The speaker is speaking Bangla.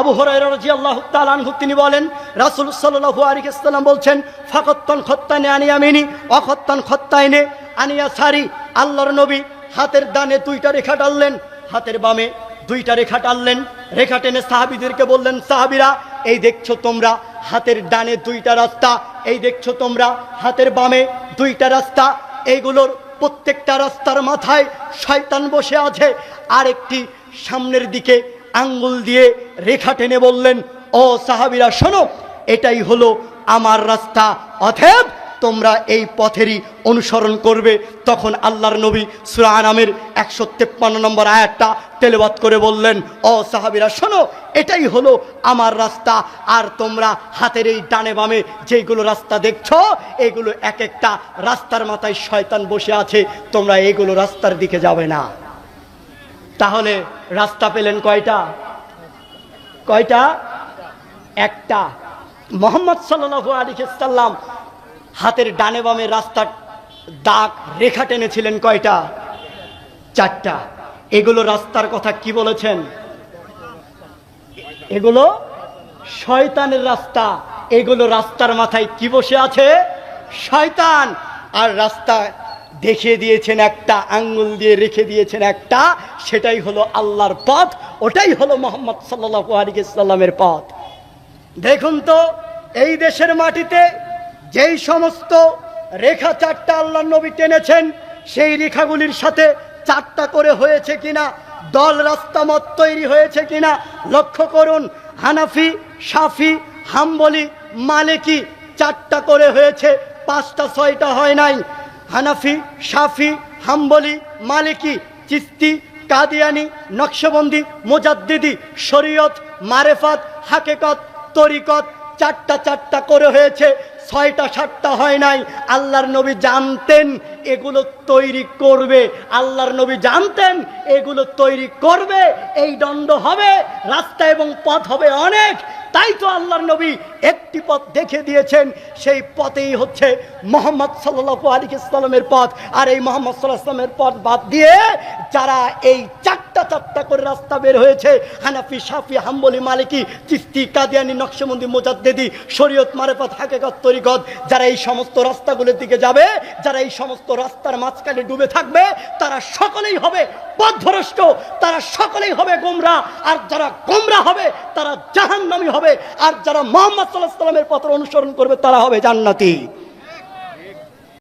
আবু আনহু, তিনি বলেন, রাসূল ওয়াসাল্লাম বলছেন, ফাকাত্তান খত্তানে আনিয়ামিনি অখত্তান খত্তাইনে আনিয়া সারি আল্লাহর নবী হাতের দানে দুইটা রেখা টানলেন, হাতের বামে দুইটা রেখা টানলেন, রেখা টেনে সাহাবিদেরকে বললেন, সাহাবিরা, এই দেখছ তোমরা হাতের ডানে দুইটা রাস্তা, এই দেখছ তোমরা হাতের বামে দুইটা রাস্তা, এইগুলোর প্রত্যেকটা রাস্তার মাথায় শয়তান বসে আছে আর একটি সামনের দিকে আঙ্গুল দিয়ে রেখা টেনে বললেন, ও সাহাবিরা, শোনো, এটাই হলো আমার রাস্তা। অথেব তোমরা এই পথেরই অনুসরণ করবে। তখন আল্লাহর নবী সুরা নামের একশো তেপ্পান্ন নম্বর আয়াতটা তেলেবাত করে বললেন, ও সাহাবিরা, শোনো, এটাই হলো আমার রাস্তা। আর তোমরা হাতের এই ডানে বামে যেইগুলো রাস্তা দেখছ, এগুলো এক একটা রাস্তার মাথায় শয়তান বসে আছে। তোমরা এইগুলো রাস্তার দিকে যাবে না। তাহলে রাস্তা পেলেন কয়টা? কয়টা? একটা। মোহাম্মদ সাল্লাহ আলী সাল্লাম হাতের ডানে বামে রাস্তার দাগ রেখা টেনেছিলেন কয়টা? চারটা। এগুলো রাস্তার কথা কি বলেছেন? এগুলো শয়তানের রাস্তা। এগুলো রাস্তার মাথায় কি বসে আছে? শয়তান। আর রাস্তা দেখিয়ে দিয়েছেন একটা, আঙ্গুল দিয়ে রেখে দিয়েছেন একটা, সেটাই হলো আল্লাহর পথ, ওটাই হলো মোহাম্মদ সাল্লাহ পথ। দেখুন তো, এই দেশের মাটিতে যেই সমস্ত রেখা চারটা আল্লাহ নবী টেনেছেন, সেই রেখাগুলির সাথে চারটা করে হয়েছে কিনা, দল রাস্তা মত তৈরি হয়েছে কিনা, লক্ষ্য করুন, হানাফি, সাফি, হাম্বলি, মালিকি, চারটা করে হয়েছে, পাঁচটা, ছয়টা হয় নাই। হানাফি সাফি হাম্বলি, মালিকি, চিস্তি, কাদিয়ানি, নকশবন্দি, মোজাদ্দিদি, শরীয়ত, মারেফাত, হাকেকত, তরিকত, চারটা চারটা করে হয়েছে, ছয়টা সাতটা হয় নাই। আল্লাহর নবী জানতেন এগুলো তৈরি করবে। আল্লাহর নবী জানতেন এগুলো তৈরি করবে। এই দণ্ড হবে, রাস্তা এবং পথ হবে অনেক। তাই তো আল্লাহর নবী একটি পথ দেখে দিয়েছেন, সেই পথেই হচ্ছে মোহাম্মদ সাল্লাহ আলী ইসলামের পথ। আর এই মোহাম্মদ সাল্লাহ পথ বাদ দিয়ে যারা এই চারটা চারটা করে রাস্তা বের হয়েছে, হানাফি সাফি হাম্বলি, মালিকি, চিস্তি, কাদিয়ানি, নকশবন্দি, মোজাদ্দেদি, শরীয়ত, মারেফত, হাকেকত, তরিকত, যারা এই সমস্ত রাস্তাগুলোর দিকে যাবে, যারা এই সমস্ত রাস্তার মাঝখানে ডুবে থাকবে, তারা সকলেই হবে পথভ্রষ্ট, তারা সকলেই হবে গোমরা। আর যারা গোমরা হবে, তারা জাহান্নামী হবে। আর যারা মোহাম্মদ সাল্লাহ সাল্লামের পথ অনুসরণ করবে তারা হবে জান্নাতি।